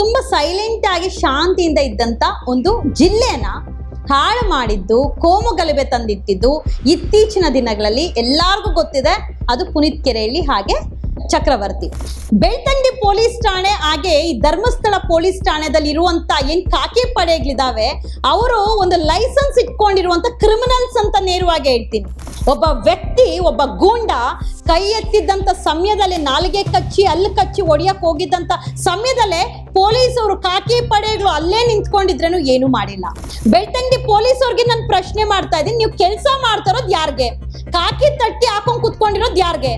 ತುಂಬಾ ಸೈಲೆಂಟ್ ಆಗಿ ಶಾಂತಿಯಿಂದ ಇದ್ದಂತ ಒಂದು ಜಿಲ್ಲೆನ ಹಾಳು ಮಾಡಿದ್ದು, ಕೋಮು ಗಲಭೆ ತಂದಿಟ್ಟಿದ್ದು ಇತ್ತೀಚಿನ ದಿನಗಳಲ್ಲಿ ಎಲ್ಲಾರ್ಗೂ ಗೊತ್ತಿದೆ. ಅದು ಪುನೀತ್ ಕೆರೆಯಲ್ಲಿ ಹಾಗೆ ಚಕ್ರವರ್ತಿ. ಬೆಳ್ತಂಡಿ ಪೊಲೀಸ್ ಠಾಣೆ ಹಾಗೆ ಈ ಧರ್ಮಸ್ಥಳ ಪೊಲೀಸ್ ಠಾಣೆದಲ್ಲಿ ಇರುವಂತ ಏನ್ ಕಾಕಿ ಪಡೆಗಳಿದಾವೆ ಅವರು ಒಂದು ಲೈಸೆನ್ಸ್ ಇಟ್ಕೊಂಡಿರುವಂತ ಕ್ರಿಮಿನಲ್ಸ್ ಅಂತ ನೇರವಾಗಿ ಹೇಳ್ತೀನಿ. ಒಬ್ಬ ವ್ಯಕ್ತಿ, ಒಬ್ಬ ಗೂಂಡ ಕೈ ಎತ್ತಿದ್ದಂಥ ಸಮಯದಲ್ಲಿ ನಾಲಿಗೆ ಕಚ್ಚಿ ಅಲ್ಲಿ ಕಚ್ಚಿ ಒಡೆಯಕ್ಕೆ ಹೋಗಿದ್ದಂಥ ಸಮಯದಲ್ಲೇ ಪೊಲೀಸವರು ಕಾಕಿ ಪಡೆಗಳು ಅಲ್ಲೇ ನಿಂತ್ಕೊಂಡಿದ್ರೇನು ಏನು ಮಾಡಿಲ್ಲ. ಬೆಳ್ತಂಗಿ ಪೊಲೀಸವ್ರಿಗೆ ನಾನು ಪ್ರಶ್ನೆ ಮಾಡ್ತಾ ಇದ್ದೀನಿ, ನೀವು ಕೆಲಸ ಮಾಡ್ತಾರೋದು ಯಾರಿಗೆ? ಕಾಕಿ ತಟ್ಟಿ ಹಾಕೊಂಡು ಕುತ್ಕೊಂಡಿರೋದು ಯಾರಿಗೆ?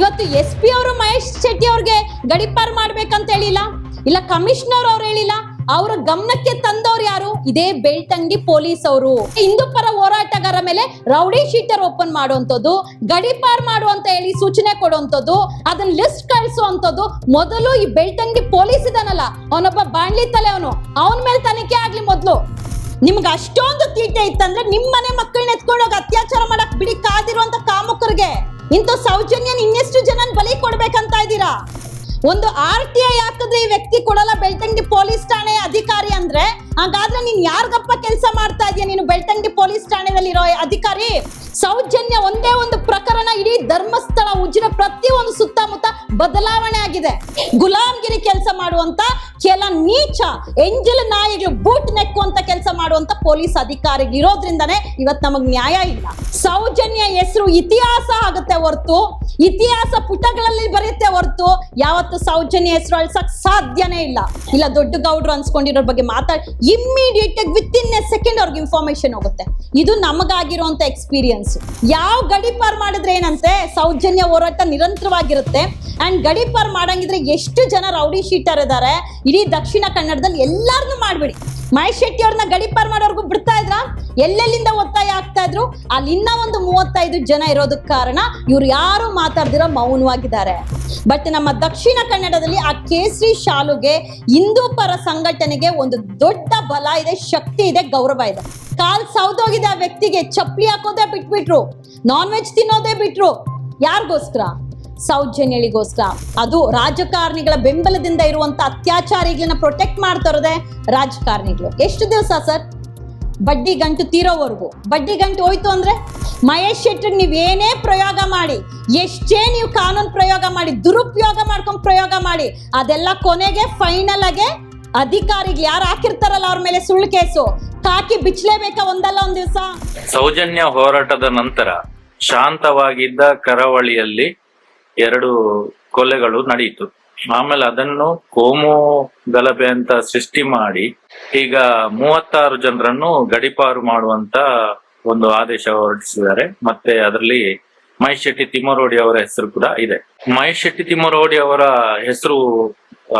ಇವತ್ತು ಎಸ್ ಪಿ ಅವರು, ಮಹೇಶ್ ಶೆಟ್ಟಿ ಅವ್ರಿಗೆ ಗಡಿಪಾರ್ ಮಾಡ್ಬೇಕಂತ ಹೇಳಿಲ್ಲ? ಇಲ್ಲ ಕಮಿಷನರ್ ಅವ್ರು ಹೇಳಿಲ್ಲ? ಅವರ ಗಮನಕ್ಕೆ ತಂದವ್ರು ಯಾರು? ಇದೇ ಬೆಳ್ತಂಗಿ ಪೊಲೀಸ್ ಅವರು ಹಿಂದೂ ಪರ ಹೋರಾಟಗಾರ ಮೇಲೆ ರೌಡಿ ಶೀಟರ್ ಓಪನ್ ಮಾಡುವಂತದ್ದು ಗಡಿಪಾರ್ ಮಾಡುವಂತ ಹೇಳಿ ಸೂಚನೆ ಕೊಡುವಂತದ್ದು ಅದನ್ನ ಲಿಸ್ಟ್ ಕಳಿಸುವಂತದ್ದು ಮೊದಲು ಈ ಬೆಳ್ತಂಗಿ ಪೊಲೀಸ್ ಇದನ್ನಲ್ಲ ಅವನೊಬ್ಬ ಬಾಣ್ಲಿ ತಲೆ ಅವನು. ಅವನ ಮೇಲೆ ತನಿಖೆ ಆಗ್ಲಿ ಮೊದಲು. ನಿಮ್ಗೆ ಅಷ್ಟೊಂದು ತೀಟೆ ಇತ್ತಂದ್ರೆ ನಿಮ್ಮ ಮನೆ ಮಕ್ಕಳನ್ನ ಎತ್ಕೊಂಡೋಗಿ ಅತ್ಯಾಚಾರ ಮಾಡಕ್ ಬಿಡಿ ಕಾದಿರುವಂತ ಕಾಮುಕರಿಗೆ. ಇಂಥ ಸೌಜನ್ಯ ಇನ್ನೆಷ್ಟು ಜನ ಬಲಿ ಕೊಡ್ಬೇಕಂತ ಇದ್ದೀರಾ? ಒಂದು ಆರ್ ಟಿ ಐ ಹಾಕಿದ್ರೆ ಈ ವ್ಯಕ್ತಿ ಕೊಡಲ್ಲ. ಬೆಳ್ತಂಗಿ ಪೊಲೀಸ್ ಠಾಣೆ ಅಧಿಕಾರಿ ಅಂದ್ರೆ, ಹಾಗಾದ್ರೆ ನೀನ್ ಯಾರ್ಗಪ್ಪ ಕೆಲಸ ಮಾಡ್ತಾ ಇದೀಯ? ನೀನು ಬೆಳ್ತಂಗಿ ಪೊಲೀಸ್ ಠಾಣೆದಲ್ಲಿ ಇರೋ ಅಧಿಕಾರಿ. ಸೌಜನ್ಯ ಒಂದೇ ಒಂದು ಪ್ರಕರಣ ಇಡೀ ಧರ್ಮಸ್ಥಳ ಉಜ್ಜಿನ ಒಂದು ಸುತ್ತಮುತ್ತ ಬದಲಾವಣೆ ಆಗಿದೆ. ಗುಲಾಮ್ಗಿರಿ ಕೆಲಸ ಮಾಡುವಂತ ಕೆಲ ನೀಚ ಎಂಜಲ್ ನಾಯಿಗಳು ಬೂಟ್ ನೆಕ್ಕುವಂತ ಕೆಲಸ ಮಾಡುವಂತ ಪೊಲೀಸ್ ಅಧಿಕಾರಿಗಳು ಇರೋದ್ರಿಂದಾನೇ ಇವತ್ ನಮಗ್ ನ್ಯಾಯ ಇಲ್ಲ. ಸೌಜನ್ಯ ಹೆಸರು ಇತಿಹಾಸ ಆಗುತ್ತೆ ಹೊರತು. ಇತಿಹಾಸ ಪುಟಗಳಲ್ಲಿ ಬರೆಯುತ್ತೆ ಹೊರತು. ಯಾವತ್ತು ಸೌಜನ್ಯ ಹೆಸರು ಅಳ್ಸಕ್ ಸಾಧ್ಯನೇ ಇಲ್ಲ. ಇಲ್ಲ, ದೊಡ್ಡ ಗೌಡ್ರು ಅನ್ಸ್ಕೊಂಡಿರೋ ಬಗ್ಗೆ ಮಾತಾಡಿ ಇಮ್ಮಿಡಿಯೇಟ್ ಆಗಿ ವಿತ್ ಇನ್ ಎ ಸೆಕೆಂಡ್ ಅವ್ರಿಗೆ ಇನ್ಫಾರ್ಮೇಶನ್ ಹೋಗುತ್ತೆ. ಇದು ನಮಗಾಗಿರುವಂತ ಎಕ್ಸ್ಪೀರಿಯನ್ಸ್ ಯಾವ ಗಡಿಪಾರ್ ಮಾಡಿದ್ರೆ ಏನಂತೆ? ಸೌಜನ್ಯ ಹೋರಾಟ ನಿರಂತರವಾಗಿರುತ್ತೆ. ಅಂಡ್ ಗಡಿಪಾರ್ ಮಾಡಂಗಿದ್ರೆ ಎಷ್ಟು ಜನ ರೌಡಿ ಶೀಟರ್ ಇದ್ದಾರೆ ಇಡೀ ದಕ್ಷಿಣ ಕನ್ನಡದಲ್ಲಿ ಎಲ್ಲಾರನ್ನು ಮಾಡ್ಬಿಡಿ. ಮಹೇಶ್ ಶೆಟ್ಟಿ ಅವ್ರನ್ನ ಗಡಿಪಾರ್ ಮಾಡೋರ್ಗು ಬಿಡ್ತಾ ಇದ್ರ? ಎಲ್ಲೆಲ್ಲಿಂದ ಒತ್ತಾಯ ಆಗ್ತಾ ಇದ್ರು? ಅಲ್ಲಿ ಇನ್ನ ಒಂದು ಮೂವತ್ತೈದು ಜನ ಇರೋದಕ್ಕೆ ಕಾರಣ ಇವ್ರು ಯಾರು ಮಾತಾಡ್ದಿರೋ ಮೌನವಾಗಿದ್ದಾರೆ. ಬಟ್ ನಮ್ಮ ದಕ್ಷಿಣ ಕನ್ನಡದಲ್ಲಿ ಆ ಕೇಸರಿ ಶಾಲುಗೆ ಹಿಂದೂ ಪರ ಸಂಘಟನೆಗೆ ಒಂದು ದೊಡ್ಡ ಬಲ ಇದೆ, ಶಕ್ತಿ ಇದೆ, ಗೌರವ ಇದೆ. ಕಾಲ್ ಸೌದೋಗಿದೆ ಆ ವ್ಯಕ್ತಿಗೆ, ಚಪ್ಪಲಿ ಹಾಕೋದೇ ಬಿಟ್ಬಿಟ್ರು. ನಾನ್ ವೆಜ್ ತಿನ್ನೋದೇ ಬಿಟ್ರು. ಯಾರಿಗೋಸ್ಕರ? ಸೌಜನ್ಯಳಿಗೋಸ್ಕರ. ಅದು ರಾಜಕಾರಣಿಗಳ ಬೆಂಬಲದಿಂದ ಇರುವಂತ ಅತ್ಯಾಚಾರಿಗಳನ್ನ ಪ್ರೊಟೆಕ್ಟ್ ಮಾಡ್ತಾರದೆ ರಾಜಕಾರಣಿಗಳು. ಎಷ್ಟು ದಿವಸ ಸರ್? ಬಡ್ಡಿ ಗಂಟು ತೀರೋವರೆಗೂ. ಬಡ್ಡಿ ಗಂಟು ಹೋಯ್ತು ಅಂದ್ರೆ ಮಹೇಶ್ ಶೆಟ್ಟಿ ನೀವ್ ಏನೇ ಪ್ರಯೋಗ ಮಾಡಿ, ಎಷ್ಟೇ ನೀವು ಕಾನೂನು ಪ್ರಯೋಗ ಮಾಡಿ, ದುರುಪಯೋಗ ಮಾಡ್ಕೊಂಡ್ ಪ್ರಯೋಗ ಮಾಡಿ, ಅದೆಲ್ಲ ಕೊನೆಗೆ ಫೈನಲ್ ಆಗಿ ಅಧಿಕಾರಿಗಳು ಯಾರು ಹಾಕಿರ್ತಾರಲ್ಲ ಅವ್ರ ಮೇಲೆ ಸುಳ್ಳು ಕೇಸು? ಕಾಕಿ ಬಿಚ್ಚಲೇಬೇಕಾ ಒಂದಲ್ಲ ಒಂದ್ ದಿವಸ? ಸೌಜನ್ಯ ಹೋರಾಟದ ನಂತರ ಶಾಂತವಾಗಿದ್ದ ಕರಾವಳಿಯಲ್ಲಿ ಎರಡು ಕೊಲೆಗಳು ನಡೆಯಿತು. ಆಮೇಲೆ ಅದನ್ನು ಕೋಮು ಗಲಭೆ ಅಂತ ಸೃಷ್ಟಿ ಮಾಡಿ ಈಗ ಮೂವತ್ತಾರು ಜನರನ್ನು ಗಡಿಪಾರು ಮಾಡುವಂತ ಒಂದು ಆದೇಶ ಹೊರಡಿಸಿದ್ದಾರೆ. ಮತ್ತೆ ಅದರಲ್ಲಿ ಮಹೇಶ್ ಶೆಟ್ಟಿ ತಿಮ್ಮರೋಡಿ ಅವರ ಹೆಸರು ಕೂಡ ಇದೆ. ಮಹೇಶ್ ಶೆಟ್ಟಿ ತಿಮ್ಮರೋಡಿ ಅವರ ಹೆಸರು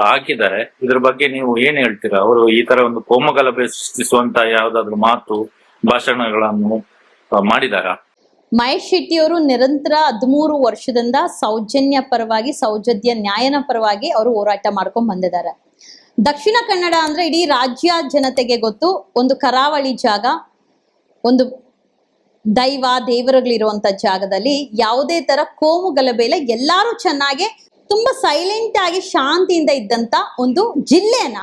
ಹಾಕಿದ್ದಾರೆ. ಇದ್ರ ಬಗ್ಗೆ ನೀವು ಏನ್ ಹೇಳ್ತೀರಾ? ಅವರು ಈ ತರ ಒಂದು ಕೋಮು ಗಲಭೆ ಸೃಷ್ಟಿಸುವಂತ ಯಾವ್ದಾದ್ರು ಮಾತು, ಭಾಷಣಗಳನ್ನು ಮಾಡಿದಾಗ ಮಹೇಶ್ ಶೆಟ್ಟಿಯವರು ನಿರಂತರ ಹದಿಮೂರು ವರ್ಷದಿಂದ ಸೌಜನ್ಯ ಪರವಾಗಿ, ಸೌಜನ್ಯ ನ್ಯಾಯನ ಪರವಾಗಿ ಅವರು ಹೋರಾಟ ಮಾಡ್ಕೊಂಡ್ ಬಂದಿದ್ದಾರೆ. ದಕ್ಷಿಣ ಕನ್ನಡ ಅಂದ್ರೆ ಇಡೀ ರಾಜ್ಯ ಜನತೆಗೆ ಗೊತ್ತು, ಒಂದು ಕರಾವಳಿ ಜಾಗ, ಒಂದು ದೈವ, ದೇವರುಗಳಿರುವಂತ ಜಾಗದಲ್ಲಿ ಯಾವುದೇ ತರ ಕೋಮು ಗಲಭೆ ಇಲ್ಲ. ಎಲ್ಲಾರು ಚೆನ್ನಾಗಿ, ತುಂಬಾ ಸೈಲೆಂಟ್ ಆಗಿ ಶಾಂತಿಯಿಂದ ಇದ್ದಂತ ಒಂದು ಜಿಲ್ಲೆನ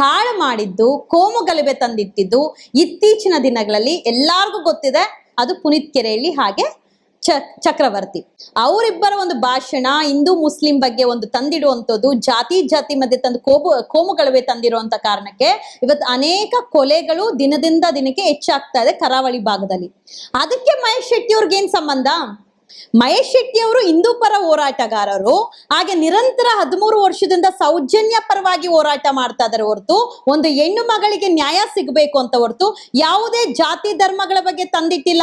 ಹಾಳು ಮಾಡಿದ್ದು, ಕೋಮು ಗಲಭೆ ತಂದಿಟ್ಟಿದ್ದು ಇತ್ತೀಚಿನ ದಿನಗಳಲ್ಲಿ ಎಲ್ಲಾರ್ಗೂ ಗೊತ್ತಿದೆ. ಅದು ಪುನೀತ್ ಕೆರೆಯಲ್ಲಿ ಹಾಗೆ ಚ, ಚಕ್ರವರ್ತಿ. ಅವರಿಬ್ಬರ ಒಂದು ಭಾಷಣ, ಹಿಂದೂ, ಮುಸ್ಲಿಂ ಬಗ್ಗೆ ಒಂದು ತಂದಿಡುವಂಥದ್ದು, ಜಾತಿ ಜಾತಿ ಮಧ್ಯೆ ತಂದು ಕೋಬು ಕೋಮುಗಳವೇ ತಂದಿರುವಂತ ಕಾರಣಕ್ಕೆ ಇವತ್ತು ಅನೇಕ ಕೊಲೆಗಳು ದಿನದಿಂದ ದಿನಕ್ಕೆ ಹೆಚ್ಚಾಗ್ತಾ ಇದೆ ಕರಾವಳಿ ಭಾಗದಲ್ಲಿ. ಅದಕ್ಕೆ ಮಹೇಶ್ ಶೆಟ್ಟಿ ಅವ್ರಿಗೆ ಏನ್ ಸಂಬಂಧ? ಮಹೇಶ್ ಶೆಟ್ಟಿ ಅವರು ಹಿಂದೂ ಪರ ಹೋರಾಟಗಾರರು. ಹಾಗೆ ನಿರಂತರ ಹದಿಮೂರು ವರ್ಷದಿಂದ ಸೌಜನ್ಯ ಪರವಾಗಿ ಹೋರಾಟ ಮಾಡ್ತಾ ಇದಾರೆ ಹೊರತು ಒಂದು ಹೆಣ್ಣು ಮಗಳಿಗೆ ನ್ಯಾಯ ಸಿಗಬೇಕು ಅಂತ ಹೊರತು ಯಾವುದೇ ಜಾತಿ ಧರ್ಮಗಳ ಬಗ್ಗೆ ತಂದಿಟ್ಟಿಲ್ಲ,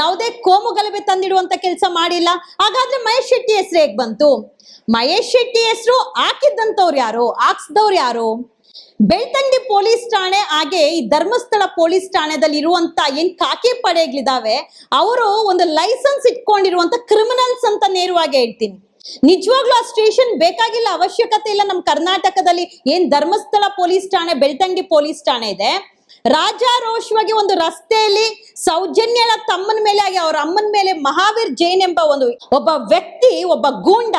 ಯಾವುದೇ ಕೋಮು ಗಲಭೆ ತಂದಿಡುವಂತ ಕೆಲಸ ಮಾಡಿಲ್ಲ. ಹಾಗಾದ್ರೆ ಮಹೇಶ್ ಶೆಟ್ಟಿ ಹೆಸರು ಹೇಗ್ ಬಂತು? ಮಹೇಶ್ ಶೆಟ್ಟಿ ಹೆಸರು ಹಾಕಿದ್ದಂಥವ್ರು ಯಾರು? ಹಾಕ್ಸ್ದವ್ರು ಯಾರು? ಬೆಳ್ತಂಡಿ ಪೊಲೀಸ್ ಠಾಣೆ ಹಾಗೆ ಈ ಧರ್ಮಸ್ಥಳ ಪೊಲೀಸ್ ಠಾಣೆದಲ್ಲಿ ಇರುವಂತ ಏನ್ ಕಾಕಿ ಪಡೆಗಳಿದಾವೆ, ಅವರು ಒಂದು ಲೈಸೆನ್ಸ್ ಇಟ್ಕೊಂಡಿರುವಂತ ಕ್ರಿಮಿನಲ್ಸ್ ಅಂತ ನೇರವಾಗಿ ಹೇಳ್ತೀನಿ. ನಿಜವಾಗ್ಲೂ ಆ ಸ್ಟೇಷನ್ ಬೇಕಾಗಿಲ್ಲ ಅವಶ್ಯಕತೆ ಇಲ್ಲ ನಮ್ಮ ಕರ್ನಾಟಕದಲ್ಲಿ. ಏನ್ ಧರ್ಮಸ್ಥಳ ಪೊಲೀಸ್ ಠಾಣೆ ಬೆಳ್ತಂಗಿ ಪೊಲೀಸ್ ಠಾಣೆ ಇದೆ. ರಾಜಾರೋಷವಾಗಿ ಒಂದು ರಸ್ತೆಯಲ್ಲಿ ಸೌಜನ್ಯಳ ತಮ್ಮನ ಮೇಲೆ ಆಗಿ ಅವ್ರ ಅಮ್ಮನ ಮೇಲೆ ಮಹಾವೀರ್ ಜೈನ್ ಎಂಬ ಒಂದು ಒಬ್ಬ ವ್ಯಕ್ತಿ, ಒಬ್ಬ ಗೂಂಡ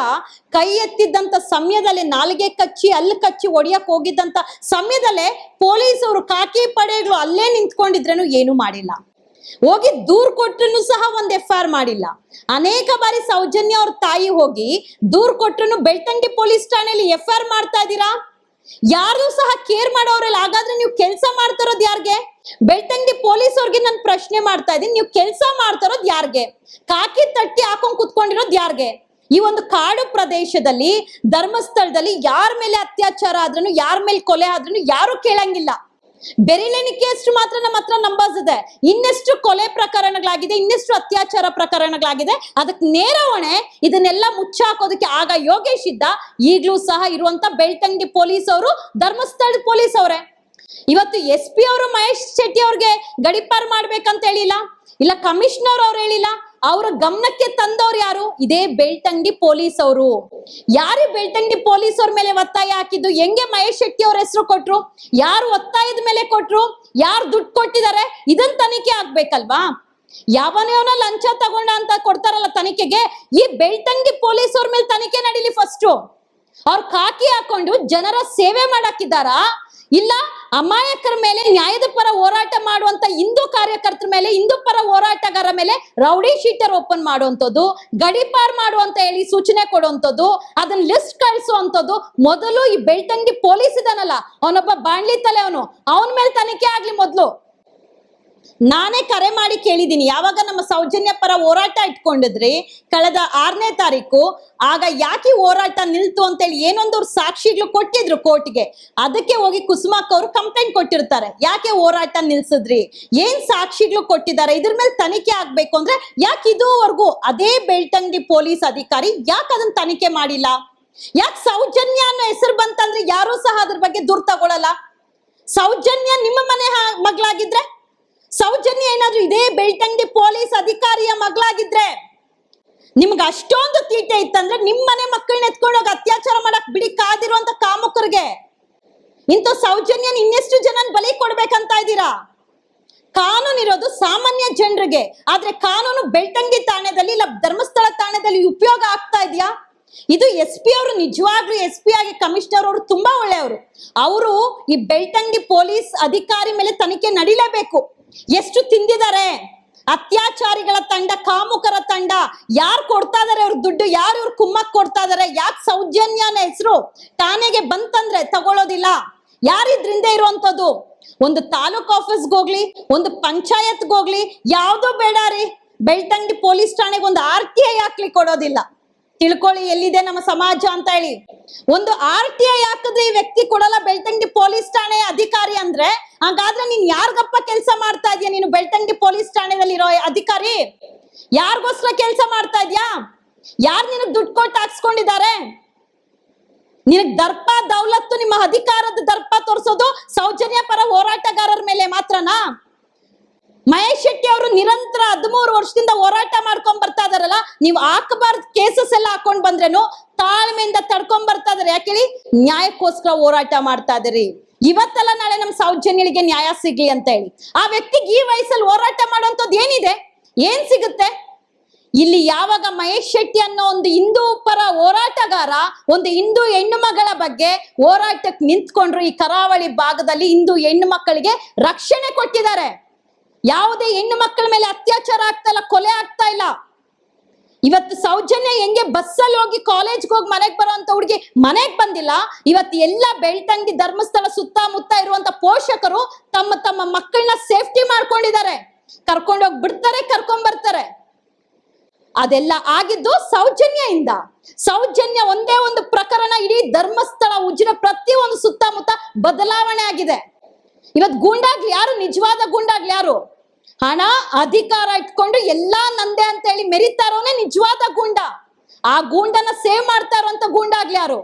ಕೈ ಎತ್ತಿದ್ದಂತ ಸಮಯದಲ್ಲಿ ನಾಲಿಗೆ ಕಚ್ಚಿ, ಅಲ್ಲಿ ಕಚ್ಚಿ ಒಡೆಯಕ್ ಹೋಗಿದ್ದಂತ ಸಮಯದಲ್ಲೇ ಅವರು ಕಾಕಿ ಪಡೆಗಳು ಅಲ್ಲೇ ನಿಂತ್ಕೊಂಡಿದ್ರೇನು ಏನು ಮಾಡಿಲ್ಲ. ಹೋಗಿ ದೂರ್ ಕೊಟ್ಟರು ಸಹ ಒಂದ್ ಎಫ್ ಆರ್ ಮಾಡಿಲ್ಲ. ಅನೇಕ ಬಾರಿ ಸೌಜನ್ಯ ಅವ್ರ ತಾಯಿ ಹೋಗಿ ದೂರ್ ಕೊಟ್ಟರು ಬೆಳ್ತಂಗಿ ಪೊಲೀಸ್ ಠಾಣೆಯಲ್ಲಿ ಎಫ್ ಆರ್ ಮಾಡ್ತಾ ಇದ್ದೀರಾ? ಯಾರು ಸಹ ಕೇರ್ ಮಾಡೋರಲ್ಲ, ಹಾಗಾದ್ರೆ ನೀವು ಕೆಲಸ ಮಾಡ್ತಾರೋದ್ ಯಾರ್ಗೆ? ಬೆಳ್ತಂಗಿ ಪೊಲೀಸ್ ಅವ್ರಿಗೆ ನಾನು ಪ್ರಶ್ನೆ ಮಾಡ್ತಾ ಇದ್ದೀನಿ. ನೀವು ಕೆಲಸ ಮಾಡ್ತಾರೋದ್ ಯಾರ್ಗೆ? ಕಾಕಿ ತಟ್ಟಿ ಹಾಕೊಂಡ್ ಕುತ್ಕೊಂಡಿರೋದ್ ಯಾರ್ಗೆ? ಈ ಒಂದು ಕಾಡು ಪ್ರದೇಶದಲ್ಲಿ, ಧರ್ಮಸ್ಥಳದಲ್ಲಿ ಯಾರ ಮೇಲೆ ಅತ್ಯಾಚಾರ ಆದ್ರೂ ಯಾರ ಮೇಲೆ ಕೊಲೆ ಆದ್ರೂ ಯಾರು ಕೇಳಂಗಿಲ್ಲ. ಬೆರಿಲೆಣಿಕೆ ಅಷ್ಟು ಮಾತ್ರ ನಮ್ಮ ಹತ್ರ ನಂಬರ್ಸ್ ಇದೆ. ಇನ್ನೆಷ್ಟು ಕೊಲೆ ಪ್ರಕರಣಗಳಾಗಿದೆ, ಇನ್ನೆಷ್ಟು ಅತ್ಯಾಚಾರ ಪ್ರಕರಣಗಳಾಗಿದೆ, ಅದಕ್ಕೆ ನೇರ ಹೊಣೆ ಇದನ್ನೆಲ್ಲ ಮುಚ್ಚಾಕೋದಕ್ಕೆ ಆಗ ಯೋಗೇಶ್ ಇದ್ದ. ಈಗಲೂ ಸಹ ಇರುವಂತ ಬೆಳ್ತಂಗಿ ಪೊಲೀಸ್ ಅವರು ಧರ್ಮಸ್ಥಳ ಪೊಲೀಸ್ ಅವರೇ. ಇವತ್ತು ಎಸ್ ಪಿ ಅವರು ಮಹೇಶ್ ಶೆಟ್ಟಿ ಅವ್ರಿಗೆ ಗಡಿಪಾರ್ ಮಾಡ್ಬೇಕಂತ ಹೇಳಿಲ್ಲ? ಇಲ್ಲ ಕಮಿಷನರ್ ಅವ್ರು ಹೇಳಿಲ್ಲ? ಅವರ ಗಮನಕ್ಕೆ ತಂದವ್ರು ಯಾರು? ಇದೇ ಬೆಳ್ತಂಗಿ ಪೊಲೀಸ್ ಅವರು. ಯಾರು ಬೆಳ್ತಂಗಿ ಪೊಲೀಸ್ ಅವ್ರ ಮೇಲೆ ಒತ್ತಾಯ ಹಾಕಿದ್ದು? ಹೆಂಗೆ ಮಹೇಶ್ ಶೆಟ್ಟಿ ಅವ್ರ ಹೆಸರು ಕೊಟ್ರು? ಯಾರು ಒತ್ತಾಯದ ಮೇಲೆ ಕೊಟ್ರು? ಯಾರು ದುಡ್ಡು ಕೊಟ್ಟಿದ್ದಾರೆ ಇದನ್ ತನಿಖೆ ಆಗ್ಬೇಕಲ್ವಾ? ಯಾವನವನ ಲಂಚ ತಗೊಂಡ ಅಂತ ಕೊಡ್ತಾರಲ್ಲ ತನಿಖೆಗೆ, ಈ ಬೆಳ್ತಂಗಿ ಪೊಲೀಸ್ ಅವ್ರ ಮೇಲೆ ತನಿಖೆ ನಡೀಲಿ ಫಸ್ಟ್ ಅವ್ರು ಕಾಕಿ ಹಾಕೊಂಡು ಜನರ ಸೇವೆ ಮಾಡಾಕಿದ್ದಾರಾ ಇಲ್ಲ, ಅಮಾಯಕರ ಮೇಲೆ ನ್ಯಾಯದ ಪರ ಹೋರಾಟ ಮಾಡುವಂತ ಹಿಂದೂ ಕಾರ್ಯಕರ್ತರ ಮೇಲೆ, ಹಿಂದೂ ಪರ ಹೋರಾಟಗಾರ ಮೇಲೆ ರೌಡಿ ಶೀಟರ್ ಓಪನ್ ಮಾಡುವಂಥದ್ದು ಗಡಿಪಾರ್ ಮಾಡುವಂತ ಹೇಳಿ ಸೂಚನೆ ಕೊಡುವಂಥದ್ದು, ಅದನ್ನ ಲಿಸ್ಟ್ ಕಳಿಸುವಂಥದ್ದು, ಮೊದಲು ಈ ಬೆಳ್ತಂಗಿ ಪೊಲೀಸ್ ಇದಾನಲ್ಲ, ಅವನೊಬ್ಬ ಬಾಣ್ಲಿ ತಲೆ ಅವನು, ಅವನ ಮೇಲೆ ತನಿಖೆ ಆಗ್ಲಿ ಮೊದಲು. ನಾನೇ ಕರೆ ಮಾಡಿ ಕೇಳಿದ್ದೀನಿ. ಯಾವಾಗ ನಮ್ಮ ಸೌಜನ್ಯ ಪರ ಹೋರಾಟ ಇಟ್ಕೊಂಡಿದ್ರಿ? ಕಳೆದ ಆರನೇ ತಾರೀಕು. ಆಗ ಯಾಕೆ ಹೋರಾಟ ನಿಲ್ತು ಅಂತೇಳಿ ಏನೊಂದು ಸಾಕ್ಷಿಗಳು ಕೊಟ್ಟಿದ್ರು ಕೋರ್ಟ್ಗೆ. ಅದಕ್ಕೆ ಹೋಗಿ ಕುಸುಮಾಕ್ ಅವರು ಕಂಪ್ಲೇಂಟ್ ಕೊಟ್ಟಿರ್ತಾರೆ. ಯಾಕೆ ಹೋರಾಟ ನಿಲ್ಸಿದ್ರಿ? ಏನ್ ಸಾಕ್ಷಿಗಳು ಕೊಟ್ಟಿದ್ದಾರೆ? ಇದ್ರ ಮೇಲೆ ತನಿಖೆ ಆಗ್ಬೇಕು ಅಂದ್ರೆ ಯಾಕೆ ಇದುವರೆಗೂ ಅದೇ ಬೆಳ್ತಂಗಿ ಪೊಲೀಸ್ ಅಧಿಕಾರಿ ಯಾಕೆ ಅದನ್ನ ತನಿಖೆ ಮಾಡಿಲ್ಲ? ಯಾಕೆ ಸೌಜನ್ಯ ಅನ್ನೋ ಹೆಸರು ಬಂತಂದ್ರೆ ಯಾರು ಸಹ ಅದ್ರ ಬಗ್ಗೆ ದೂರ್ ತಗೊಳಲ್ಲ. ಸೌಜನ್ಯ ನಿಮ್ಮ ಮನೆ ಮಗಳಾಗಿದ್ರೆ ಸೌಜನ್ಯ ಏನಾದ್ರೂ ಇದೇ? ಬೆಳ್ತಂಗಿ ಪೊಲೀಸ್ ಅಧಿಕಾರಿಯ ಮಗಳಾಗಿದ್ರೆ ನಿಮ್ಗೆ ಅಷ್ಟೊಂದು ತೀಟೆ ಇತ್ತಂದ್ರೆ ನಿಮ್ಮ ಮನೆ ಮಕ್ಕಳನ್ನ ಎತ್ಕೊಂಡು ಹೋಗಿ ಅತ್ಯಾಚಾರ ಮಾಡಕ್ ಬಿಡಿ ಕಾದಿರುವಂತ ಕಾಮುಕರಿಗೆ. ಇಂಥ ಸೌಜನ್ಯ ಇನ್ನೆಷ್ಟು ಜನ ಬಲಿ ಕೊಡ್ಬೇಕಂತ ಇದ್ದೀರಾ? ಕಾನೂನು ಇರೋದು ಸಾಮಾನ್ಯ ಜನರಿಗೆ. ಆದ್ರೆ ಕಾನೂನು ಬೆಳ್ತಂಗಿ ತಾಣದಲ್ಲಿ ಇಲ್ಲ, ಧರ್ಮಸ್ಥಳ ತಾಣದಲ್ಲಿ ಉಪಯೋಗ ಆಗ್ತಾ ಇದೆಯಾ? ಇದು ಎಸ್ ಪಿ ಅವರು ನಿಜವಾಗ್ಲೂ ಎಸ್ ಪಿ ಆಗಿ ಕಮಿಷನರ್ ಅವರು ತುಂಬಾ ಒಳ್ಳೆಯವರು. ಅವರು ಈ ಬೆಳ್ತಂಗಿ ಪೊಲೀಸ್ ಅಧಿಕಾರಿ ಮೇಲೆ ತನಿಖೆ ನಡಿಲೇಬೇಕು. ಎಷ್ಟು ತಿಂದಿದ್ದಾರೆ? ಅತ್ಯಾಚಾರಿಗಳ ತಂಡ, ಕಾಮುಕರ ತಂಡ, ಯಾರು ಕೊಡ್ತಾ ಇದಾರೆ ಅವ್ರ ದುಡ್ಡು? ಯಾರು ಇವ್ರ ಕುಮ್ಮಕ್ ಕೊಡ್ತಾ ಇದಾರೆ? ಯಾಕೆ ಸೌಜನ್ಯನ ಹೆಸರು ಠಾಣೆಗೆ ಬಂತಂದ್ರೆ ತಗೊಳ್ಳೋದಿಲ್ಲ ಯಾರಿದ್ರಿಂದ ಇರುವಂತದ್ದು ಒಂದು ತಾಲೂಕ್ ಆಫೀಸ್ಗೆ ಹೋಗ್ಲಿ, ಒಂದು ಪಂಚಾಯತ್ಗೋಗ್ಲಿ ಯಾವ್ದು ಬೇಡ ರೀ. ಬೆಳ್ತಂಗಿ ಪೊಲೀಸ್ ಠಾಣೆಗೆ ಒಂದು ಆರ್ ಟಿ ಐ ಹಾಕ್ಲಿ ಕೊಡೋದಿಲ್ಲ. ತಿಳ್ಕೊಳ್ಳಿ, ಎಲ್ಲಿದೆ ನಮ್ಮ ಸಮಾಜ ಅಂತ ಹೇಳಿ. ಒಂದು ಆರ್ ಟಿ ಐ ಹಾಕಿದ್ರೆ ಈ ವ್ಯಕ್ತಿ ಕೊಡಲ್ಲ, ಬೆಳ್ತಂಗಿ ಪೊಲೀಸ್ ಠಾಣೆ ಅಧಿಕಾರಿ ಅಂದ್ರೆ, ಹಾಗಾದ್ರೆ ನೀನ್ ಯಾರಿಗಪ್ಪ ಕೆಲಸ ಮಾಡ್ತಾ ಇದೀಯ? ನೀನು ಬೆಳ್ತಂಗಿ ಪೊಲೀಸ್ ಠಾಣೆದಲ್ಲಿ ಇರೋ ಅಧಿಕಾರಿ? ಯಾರಿಗೋಸ್ಕರ ಕೆಲಸ ಮಾಡ್ತಾ ಇದ್ಯಾ? ಯಾರು ನಿನಗ್ ದುಡ್ಡು ಕೊಟ್ಟು ಹಾಕ್ಸ್ಕೊಂಡಿದ್ದಾರೆ? ನಿನಗ್ ದರ್ಪ ದೌಲತ್ತು ನಿಮ್ಮ ಅಧಿಕಾರದ ದರ್ಪ ತೋರಿಸೋದು ಸೌಜನ್ಯ ಪರ ಹೋರಾಟಗಾರರ ಮೇಲೆ ಮಾತ್ರನಾ? ಮಹೇಶ್ ಶೆಟ್ಟಿ ಅವರು ನಿರಂತರ ಹದಿಮೂರು ವರ್ಷದಿಂದ ಹೋರಾಟ ಮಾಡ್ಕೊಂಡ್ ಬರ್ತಾ ಇದಾರಲ್ಲ, ನೀವು ಹಾಕಬಾರ್ದು ಕೇಸಸ್ ಎಲ್ಲ ಹಾಕೊಂಡ್ ಬಂದ್ರೇನು ತಾಳ್ಮೆಯಿಂದ ತಡ್ಕೊಂಡ್ ಬರ್ತಾ ಇದಾರೆ. ಹೇಳಿ? ನ್ಯಾಯಕ್ಕೋಸ್ಕರ ಹೋರಾಟ ಮಾಡ್ತಾ ಇದ್ರಿ ಇವತ್ತಲ್ಲ ನಾಳೆ ನಮ್ ಸೌಜನ್ಯಗಳಿಗೆ ನ್ಯಾಯ ಸಿಗ್ಲಿ ಅಂತ ಹೇಳಿ. ಆ ವ್ಯಕ್ತಿಗೆ ಈ ವಯಸ್ಸಲ್ಲಿ ಹೋರಾಟ ಮಾಡುವಂತದ್ದು ಏನಿದೆ? ಏನ್ ಸಿಗುತ್ತೆ? ಇಲ್ಲಿ ಯಾವಾಗ ಮಹೇಶ್ ಶೆಟ್ಟಿ ಅನ್ನೋ ಒಂದು ಹಿಂದೂ ಪರ ಹೋರಾಟಗಾರ, ಒಂದು ಹಿಂದೂ ಹೆಣ್ಣು ಮಗಳ ಬಗ್ಗೆ ಹೋರಾಟಕ್ಕೆ ನಿಂತ್ಕೊಂಡ್ರು ಈ ಕರಾವಳಿ ಭಾಗದಲ್ಲಿ ಹಿಂದೂ ಹೆಣ್ಣು ಮಕ್ಕಳಿಗೆ ರಕ್ಷಣೆ ಕೊಟ್ಟಿದ್ದಾರೆ. ಯಾವುದೇ ಹೆಣ್ಣು ಮಕ್ಕಳ ಮೇಲೆ ಅತ್ಯಾಚಾರ ಆಗ್ತಾ ಇಲ್ಲ, ಕೊಲೆ ಆಗ್ತಾ ಇಲ್ಲ. ಇವತ್ತು ಸೌಜನ್ಯ ಹೆಂಗೆ ಬಸ್ಸಲ್ಲಿ ಹೋಗಿ ಕಾಲೇಜ್ಗೆ ಹೋಗಿ ಮನೆಗೆ ಬರುವಂತ ಹುಡುಗಿ ಮನೆಗೆ ಬಂದಿಲ್ಲ, ಇವತ್ತು ಎಲ್ಲ ಬೆಳ್ತಂಗಿ ಧರ್ಮಸ್ಥಳ ಸುತ್ತಮುತ್ತ ಇರುವಂತ ಪೋಷಕರು ತಮ್ಮ ತಮ್ಮ ಮಕ್ಕಳನ್ನ ಸೇಫ್ಟಿ ಮಾಡ್ಕೊಂಡಿದ್ದಾರೆ. ಕರ್ಕೊಂಡೋಗಿ ಬಿಡ್ತಾರೆ, ಕರ್ಕೊಂಡ್ ಬರ್ತಾರೆ. ಅದೆಲ್ಲ ಆಗಿದ್ದು ಸೌಜನ್ಯದಿಂದ ಸೌಜನ್ಯ ಒಂದೇ ಒಂದು ಪ್ರಕರಣ ಇಡೀ ಧರ್ಮಸ್ಥಳ ಉಜಿರ ಪ್ರತಿಯೊಂದು ಸುತ್ತಮುತ್ತ ಬದಲಾವಣೆ ಆಗಿದೆ. ಇವತ್ ಗೂಂಡಾಗ್ಲಿ ಯಾರು? ನಿಜವಾದ ಗೂಂಡಾಗ್ಲಿ ಯಾರು? ಹಣ, ಅಧಿಕಾರ ಇಟ್ಕೊಂಡು ಎಲ್ಲಾ ನಂದೆ ಅಂತ ಹೇಳಿ ಮೆರಿತಾರೋನೆ ನಿಜವಾದ ಗೂಂಡ. ಆ ಗೂಂಡನ ಸೇವ್ ಮಾಡ್ತಾ ಇರುವಂತ ಗೂಂಡಾಗ್ಲಿ ಯಾರು?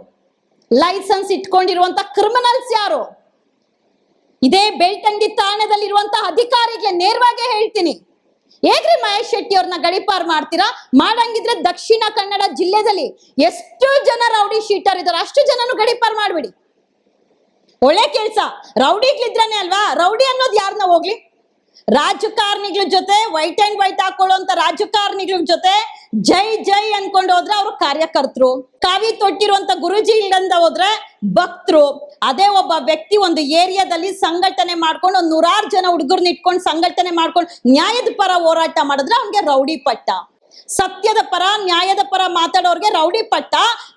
ಲೈಸೆನ್ಸ್ ಇಟ್ಕೊಂಡಿರುವಂತ ಕ್ರಿಮಿನಲ್ಸ್ ಯಾರು? ಇದೇ ಬೆಳ್ತಂಗಿ ತಾಣದಲ್ಲಿರುವಂತ ಅಧಿಕಾರಿಗೆ ನೇರವಾಗಿ ಹೇಳ್ತೀನಿ. ಹೇಗ್ರಿ ಮಹೇಶ್ ಶೆಟ್ಟಿ ಅವ್ರನ್ನ ಗಡಿಪಾರ್ ಮಾಡ್ತೀರಾ? ಮಾಡಂಗಿದ್ರೆ ದಕ್ಷಿಣ ಕನ್ನಡ ಜಿಲ್ಲೆದಲ್ಲಿ ಎಷ್ಟು ಜನ ರೌಡಿ ಶೀಟರ್ ಇದಾರೆ ಅಷ್ಟು ಜನನು ಗಡಿಪಾರ್ ಮಾಡ್ಬಿಡಿ. ಒಳ್ಳೆ ಕೆಲ್ಸ. ರೌಡಿಗಳಿದ್ರೇನೆ ಅಲ್ವಾ? ರೌಡಿ ಅನ್ನೋದು ಯಾರನ್ನ ಹೋಗ್ಲಿ? ರಾಜಕಾರಣಿಗಳ ಜೊತೆ ವೈಟ್ ಅಂಡ್ ವೈಟ್ ಹಾಕೊಳ್ಳುವಂತ ರಾಜಕಾರಣಿಗಳ ಜೊತೆ ಜೈ ಜೈ ಅನ್ಕೊಂಡು ಹೋದ್ರೆ ಅವರು ಕಾರ್ಯಕರ್ತರು. ಕಾವಿ ತೊಟ್ಟಿರುವಂತ ಗುರುಜಿ ಇಲ್ಲಂದ ಹೋದ್ರೆ ಭಕ್ತರು. ಅದೇ ಒಬ್ಬ ವ್ಯಕ್ತಿ ಒಂದು ಏರಿಯಾದಲ್ಲಿ ಸಂಘಟನೆ ಮಾಡ್ಕೊಂಡು ಒಂದ್ ನೂರಾರು ಜನ ಹುಡುಗರ್ನ ಇಟ್ಕೊಂಡು ಸಂಘಟನೆ ಮಾಡ್ಕೊಂಡು ನ್ಯಾಯದ ಪರ ಹೋರಾಟ ಮಾಡಿದ್ರೆ ಅವ್ನಿಗೆ ರೌಡಿ ಪಟ್ಟ. ಸತ್ಯದ ಪರ, ನ್ಯಾಯದ ಪರ ಮಾತಾಡೋರ್ಗೆ ರೌಡಿ ಪಟ್ಟ,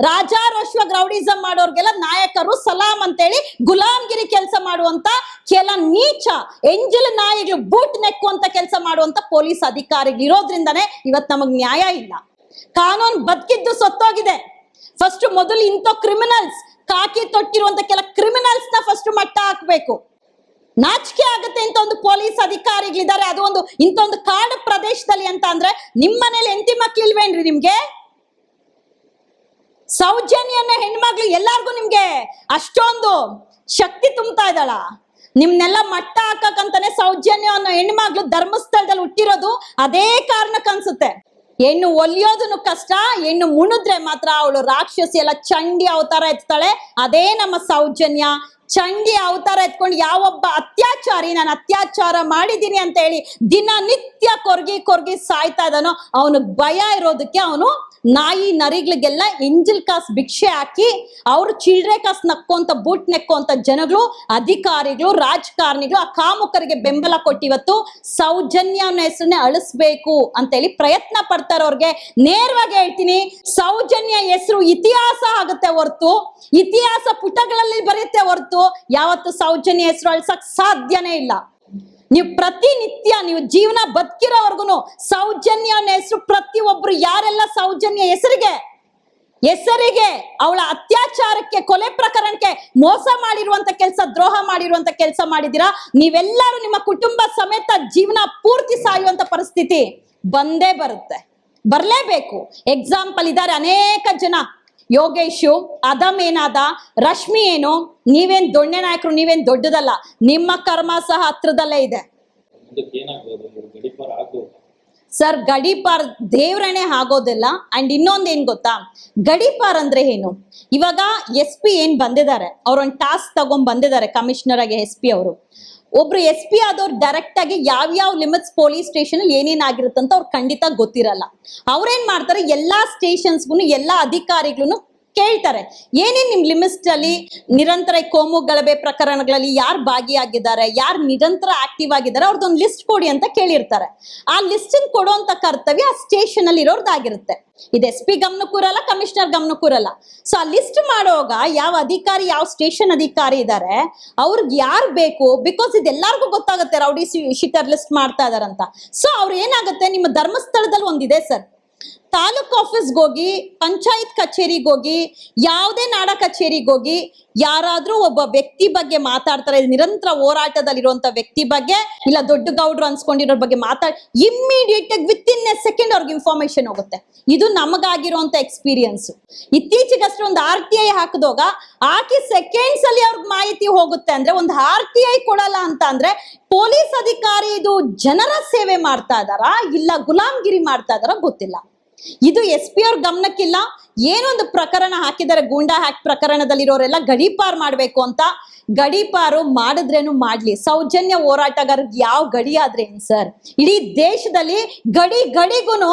ರಾಜಾರೋಶ್ವ ರೌಡಿಸಂ ಮಾಡೋರ್ಗೆಲ್ಲ ನಾಯಕರು ಸಲಾಂ ಅಂತೇಳಿ ಗುಲಾಮ್ಗಿರಿ ಕೆಲಸ ಮಾಡುವಂತ ಕೆಲ ನೀಚ, ಎಂಜಲ್ ನಾಯಿಗಳು ಬೂಟ್ ನೆಕ್ಕುವಂತ ಕೆಲಸ ಮಾಡುವಂತ ಪೊಲೀಸ್ ಅಧಿಕಾರಿಗಳು ಇರೋದ್ರಿಂದಾನೇ ಇವತ್ ನಮಗ್ ನ್ಯಾಯ ಇಲ್ಲ. ಕಾನೂನು ಬದುಕಿದ್ದು ಸತ್ತೋಗಿದೆ. ಫಸ್ಟ್ ಮೊದಲು ಇಂಥ ಕ್ರಿಮಿನಲ್ಸ್ ಕಾಕಿ ತೊಟ್ಟಿರುವಂತ ಕೆಲ ಕ್ರಿಮಿನಲ್ಸ್ನ ಫಸ್ಟ್ ಮಟ್ಟ ಹಾಕ್ಬೇಕು. ನಾಚಿಕೆ ಆಗುತ್ತೆ ಅಂತ ಒಂದು ಪೊಲೀಸ್ ಅಧಿಕಾರಿಗಳಿದ್ದಾರೆ. ಅದು ಒಂದು ಇಂಥ ಒಂದು ಕಾಡು ಪ್ರದೇಶದಲ್ಲಿ ಅಂತ ಅಂದ್ರೆ ನಿಮ್ಮ ಮನೇಲಿ ಎಂತಿ ಮಕ್ಳಿಲ್ವೇನ್ರಿ ನಿಮ್ಗೆ? ಸೌಜನ್ಯ ಅನ್ನೋ ಹೆಣ್ಮಕ್ಳು ಎಲ್ಲಾರ್ಗು ನಿಮ್ಗೆ ಅಷ್ಟೊಂದು ಶಕ್ತಿ ತುಂಬ್ತಾ ಇದ್ದಾಳ. ನಿಮ್ನೆಲ್ಲ ಮಟ್ಟ ಹಾಕಕ್ಕಂತಾನೆ ಸೌಜನ್ಯ ಅನ್ನೋ ಹೆಣ್ಮಕ್ಳು ಧರ್ಮಸ್ಥಳದಲ್ಲಿ ಹುಟ್ಟಿರೋದು ಅದೇ ಕಾರಣಕ್ಕೆ ಅನ್ಸುತ್ತೆ. ಹೆಣ್ಣು ಒಲಿಯೋದನ್ನು ಕಷ್ಟ, ಹೆಣ್ಣು ಮುಣಿದ್ರೆ ಮಾತ್ರ ಅವಳು ರಾಕ್ಷಸಿ ಎಲ್ಲ ಚಂಡಿ ಅವತಾರ ಎತ್ತಾಳೆ. ಅದೇ ನಮ್ಮ ಸೌಜನ್ಯ. ಚಂಡಿ ಅವತಾರ ಎತ್ಕೊಂಡು ಯಾವೊಬ್ಬ ಅತ್ಯಾಚಾರಿ ನಾನು ಅತ್ಯಾಚಾರ ಮಾಡಿದ್ದೀನಿ ಅಂತ ಹೇಳಿ ದಿನನಿತ್ಯ ಕೊರ್ಗಿ ಕೊರ್ಗಿ ಸಾಯ್ತಾ ಇದ್ದಾನೋ ಅವನಿಗೆ ಭಯ ಇರೋದಕ್ಕೆ ಅವನು ನಾಯಿ ನರಿಗಳಿಗೆಲ್ಲ ಎಂಜಲ್ ಕಾಸ್ ಭಿಕ್ಷೆ ಹಾಕಿ ಅವ್ರ ಚಿಲ್ಡ್ರೆ ಕಾಸ್ ನಕ್ಕೋಂತ, ಬೂಟ್ ನೆಕ್ಕುವಂತ ಜನಗಳು, ಅಧಿಕಾರಿಗಳು, ರಾಜಕಾರಣಿಗಳು ಆ ಕಾಮುಕರಿಗೆ ಬೆಂಬಲ ಕೊಟ್ಟಿವತ್ತು ಸೌಜನ್ಯ ಅನ್ನೋ ಹೆಸರನ್ನೇ ಅಳಿಸ್ಬೇಕು ಅಂತೇಳಿ ಪ್ರಯತ್ನ ಪಡ್ತಾರವ್ರಿಗೆ ನೇರವಾಗಿ ಹೇಳ್ತೀನಿ, ಸೌಜನ್ಯ ಹೆಸರು ಇತಿಹಾಸ ಆಗುತ್ತೆ ಹೊರತು, ಇತಿಹಾಸ ಪುಟಗಳಲ್ಲಿ ಬರೆಯುತ್ತೆ ಹೊರತು, ಯಾವತ್ತು ಸೌಜನ್ಯ ಹೆಸರು ಅಳ್ಸಕ್ ಸಾಧ್ಯನೇ ಇಲ್ಲ. ನೀವು ಪ್ರತಿನಿತ್ಯ ನೀವು ಜೀವನ ಬದುಕಿರೋವರೆಗೂ ಸೌಜನ್ಯ ಹೆಸರು ಪ್ರತಿ ಒಬ್ರು ಯಾರೆಲ್ಲ ಸೌಜನ್ಯ ಹೆಸರಿಗೆ? ಹೆಸರಿಗೆ ಅವಳ ಅತ್ಯಾಚಾರಕ್ಕೆ, ಕೊಲೆ ಪ್ರಕರಣಕ್ಕೆ ಮೋಸ ಮಾಡಿರುವಂತ ಕೆಲಸ, ದ್ರೋಹ ಮಾಡಿರುವಂತ ಕೆಲಸ ಮಾಡಿದೀರಾ ನೀವೆಲ್ಲರೂ ನಿಮ್ಮ ಕುಟುಂಬ ಸಮೇತ ಜೀವನ ಪೂರ್ತಿ ಸಾಯುವಂತ ಪರಿಸ್ಥಿತಿ ಬಂದೇ ಬರುತ್ತೆ. ಬರ್ಲೇಬೇಕು. ಎಕ್ಸಾಂಪಲ್ ಇದ್ದಾರೆ ಅನೇಕ ಜನ. ಯೋಗೇಶು ಅದಮ್ ಏನಾದ ರಶ್ಮಿ ಏನು ನೀವೇನ್ ದೊಣ್ಣೆ ನಾಯಕರು ನೀವೇನ್ ದೊಡ್ಡದಲ್ಲ ನಿಮ್ಮ ಕರ್ಮ ಸಹ ಹತ್ರದಲ್ಲೇ ಇದೆ. ಸರ್ ಗಡಿಪಾರ್ ದೇವ್ರಣೆ ಆಗೋದಿಲ್ಲ. ಅಂಡ್ ಇನ್ನೊಂದ್ ಏನ್ ಗೊತ್ತಾ? ಗಡಿಪಾರ್ ಅಂದ್ರೆ ಏನು? ಇವಾಗ ಎಸ್ ಪಿ ಏನ್ ಬಂದಿದ್ದಾರೆ ಅವ್ರೊಂದು ಟಾಸ್ಕ್ ತಗೊಂಡ್ ಬಂದಿದ್ದಾರೆ ಕಮಿಷನರ್ ಆಗಿ ಎಸ್ ಪಿ ಅವರು. ಒಬ್ರು ಎಸ್ ಪಿ ಆದವ್ರು ಡೈರೆಕ್ಟ್ ಆಗಿ ಯಾವ ಯಾವ ಲಿಮಿಟ್ಸ್ ಪೊಲೀಸ್ ಸ್ಟೇಷನ್ ಅಲ್ಲಿ ಏನೇನಾಗಿರುತ್ತಂತ ಅವ್ರು ಖಂಡಿತ ಗೊತ್ತಿರಲ್ಲ. ಅವ್ರೇನ್ ಮಾಡ್ತಾರೆ? ಎಲ್ಲಾ ಸ್ಟೇಷನ್ಸ್ಗೂ ಎಲ್ಲಾ ಅಧಿಕಾರಿಗಳು ಕೇಳ್ತಾರೆ. ಏನೇನು ನಿಮ್ ಲಿಮಿಸ್ಟ್ ಅಲ್ಲಿ ನಿರಂತರ ಕೋಮು ಗಲಭೆ ಪ್ರಕರಣಗಳಲ್ಲಿ ಯಾರು ಭಾಗಿಯಾಗಿದ್ದಾರೆ, ಯಾರು ನಿರಂತರ ಆಕ್ಟಿವ್ ಆಗಿದ್ದಾರೆ ಅವ್ರದ್ದೊಂದು ಲಿಸ್ಟ್ ಕೊಡಿ ಅಂತ ಕೇಳಿರ್ತಾರೆ. ಆ ಲಿಸ್ಟ್ ಕೊಡುವಂತ ಕರ್ತವ್ಯ ಆ ಸ್ಟೇಷನ್ ಅಲ್ಲಿ ಇರೋರ್ದಾಗಿರುತ್ತೆ ಇದು ಎಸ್ ಪಿ ಗಮನ ಕೂರಲ್ಲ ಕಮಿಷನರ್ ಗಮನ ಸೊ ಆ ಲಿಸ್ಟ್ ಮಾಡುವಾಗ ಯಾವ ಅಧಿಕಾರಿ, ಯಾವ ಸ್ಟೇಷನ್ ಅಧಿಕಾರಿ ಇದ್ದಾರೆ ಅವ್ರಿಗೆ ಯಾರು ಬೇಕು? ಬಿಕಾಸ್ ಇದೆಲ್ಲರಿಗೂ ಗೊತ್ತಾಗುತ್ತೆ ರೌಡಿ ಶೀಟರ್ ಲಿಸ್ಟ್ ಮಾಡ್ತಾ ಇದಾರಂತ ಸೊ ಅವ್ರು ಏನಾಗುತ್ತೆ? ನಿಮ್ಮ ಧರ್ಮಸ್ಥಳದಲ್ಲಿ ಒಂದಿದೆ ಸರ್. ತಾಲೂಕ್ ಆಫೀಸ್ಗೆ ಹೋಗಿ, ಪಂಚಾಯತ್ ಕಚೇರಿಗೆ ಹೋಗಿ, ಯಾವುದೇ ನಾಡ ಕಚೇರಿಗೆ ಹೋಗಿ, ಯಾರಾದ್ರೂ ಒಬ್ಬ ವ್ಯಕ್ತಿ ಬಗ್ಗೆ ಮಾತಾಡ್ತಾರೆ, ನಿರಂತರ ಹೋರಾಟದಲ್ಲಿರುವಂತ ವ್ಯಕ್ತಿ ಬಗ್ಗೆ, ಇಲ್ಲ ದೊಡ್ಡ ಗೌಡ್ರು ಅನ್ಸ್ಕೊಂಡಿರೋ ಬಗ್ಗೆ ಮಾತಾಡ್ ಇಮ್ಮಿಡಿಯೇಟ್ ಆಗಿ ವಿತ್ ಇನ್ ಎ ಸೆಕೆಂಡ್ ಅವ್ರಿಗೆ ಇನ್ಫಾರ್ಮೇಶನ್ ಹೋಗುತ್ತೆ. ಇದು ನಮಗಾಗಿರುವಂತ ಎಕ್ಸ್ಪೀರಿಯನ್ಸ್ ಇತ್ತೀಚೆಗಷ್ಟೇ ಒಂದು ಆರ್ ಟಿ ಐ ಹಾಕಿದಾಗ ಹಾಕಿ ಸೆಕೆಂಡ್ಸ್ ಅಲ್ಲಿ ಅವ್ರಿಗೆ ಮಾಹಿತಿ ಹೋಗುತ್ತೆ ಅಂದ್ರೆ, ಒಂದು ಆರ್ ಟಿ ಐ ಕೊಡಲ್ಲ ಅಂತ ಅಂದ್ರೆ, ಪೊಲೀಸ್ ಅಧಿಕಾರಿ ಇದು ಜನರ ಸೇವೆ ಮಾಡ್ತಾ ಇದಾರಾ ಇಲ್ಲ ಗುಲಾಮ್ಗಿರಿ ಮಾಡ್ತಾ ಇದಾರ ಗೊತ್ತಿಲ್ಲ. ಇದು ಎಸ್ ಪಿ ಅವ್ರ ಗಮನಕ್ಕಿಲ್ಲ. ಏನೊಂದು ಪ್ರಕರಣ ಹಾಕಿದ್ದಾರೆ, ಗೂಂಡಾ ಹ್ಯಾಕ್ ಪ್ರಕರಣದಲ್ಲಿರೋರೆಲ್ಲ ಗಡೀಪಾರ್ ಮಾಡ್ಬೇಕು ಅಂತ. ಗಡೀಪಾರು ಮಾಡಿದ್ರೇನು ಮಾಡ್ಲಿ. ಸೌಜನ್ಯ ಹೋರಾಟಗಾರರಿಗೆ ಯಾವ ಗಡಿ ಏನ್ ಸರ್? ಇಡೀ ದೇಶದಲ್ಲಿ ಗಡಿ ಗಡಿಗೂನು,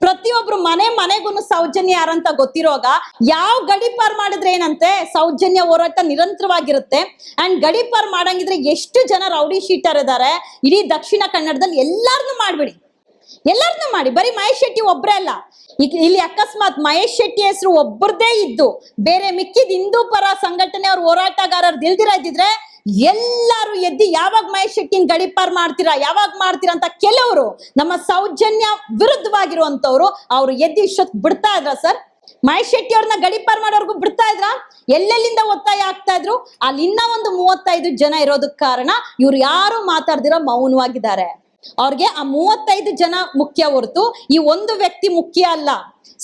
ಪ್ರತಿಯೊಬ್ರು ಮನೆ ಮನೆಗೂನು ಸೌಜನ್ಯ ಯಾರಂತ ಗೊತ್ತಿರೋಗ ಯಾವ ಗಡಿಪಾರ್ ಮಾಡಿದ್ರೆ ಏನಂತೆ? ಸೌಜನ್ಯ ಹೋರಾಟ ನಿರಂತರವಾಗಿರುತ್ತೆ. ಅಂಡ್ ಗಡಿಪಾರ್ ಮಾಡಂಗಿದ್ರೆ ಎಷ್ಟು ಜನ ರೌಡಿ ಶೀಟರ್ ಇದಾರೆ? ಇಡೀ ದಕ್ಷಿಣ ಕನ್ನಡದಲ್ಲಿ ಎಲ್ಲಾರನ್ನೂ ಮಾಡ್ಬಿಡಿ. ಎಲ್ಲಾರನ್ನೂ ಮಾಡಿ. ಬರೀ ಮಹೇಶ್ ಶೆಟ್ಟಿ ಒಬ್ಬರೇ ಅಲ್ಲ. ಇಲ್ಲಿ ಅಕಸ್ಮಾತ್ ಮಹೇಶ್ ಶೆಟ್ಟಿ ಹೆಸರು ಒಬ್ಬರದೇ ಇದ್ದು, ಬೇರೆ ಮಿಕ್ಕಿದ ಹಿಂದೂ ಪರ ಸಂಘಟನೆ ಅವ್ರ ಹೋರಾಟಗಾರರು ದಿಲ್ದಿರ ಇದ್ದಿದ್ರೆ ಎಲ್ಲರೂ ಎದ್ದಿ ಯಾವಾಗ ಮಹೇಶ್ ಶೆಟ್ಟಿನ ಗಡಿಪಾರ್ ಮಾಡ್ತೀರಾ, ಯಾವಾಗ ಮಾಡ್ತೀರಾ ಅಂತ ಕೆಲವರು ನಮ್ಮ ಸೌಜನ್ಯ ವಿರುದ್ಧವಾಗಿರುವಂತವ್ರು ಅವ್ರು ಎದ್ದಿ ಇಷ್ಟೊತ್ತು ಬಿಡ್ತಾ ಇದ್ರ ಸರ್. ಮಹೇಶ್ ಶೆಟ್ಟಿ ಅವ್ರನ್ನ ಗಡಿಪಾರ್ ಮಾಡೋರ್ಗು ಬಿಡ್ತಾ ಇದ್ರ? ಎಲ್ಲೆಲ್ಲಿಂದ ಒತ್ತಾಯ ಆಗ್ತಾ ಇದ್ರು? ಅಲ್ಲಿ ಇನ್ನ ಒಂದು ಮೂವತ್ತೈದು ಜನ ಇರೋದಕ್ಕೆ ಕಾರಣ ಇವ್ರು ಯಾರು ಮಾತಾಡ್ದಿರೋ ಮೌನವಾಗಿದ್ದಾರೆ. ಅವ್ರಿಗೆ ಆ ಮೂವತ್ತೈದು ಜನ ಮುಖ್ಯ ಹೊರತು ಈ ಒಂದು ವ್ಯಕ್ತಿ ಮುಖ್ಯ ಅಲ್ಲ.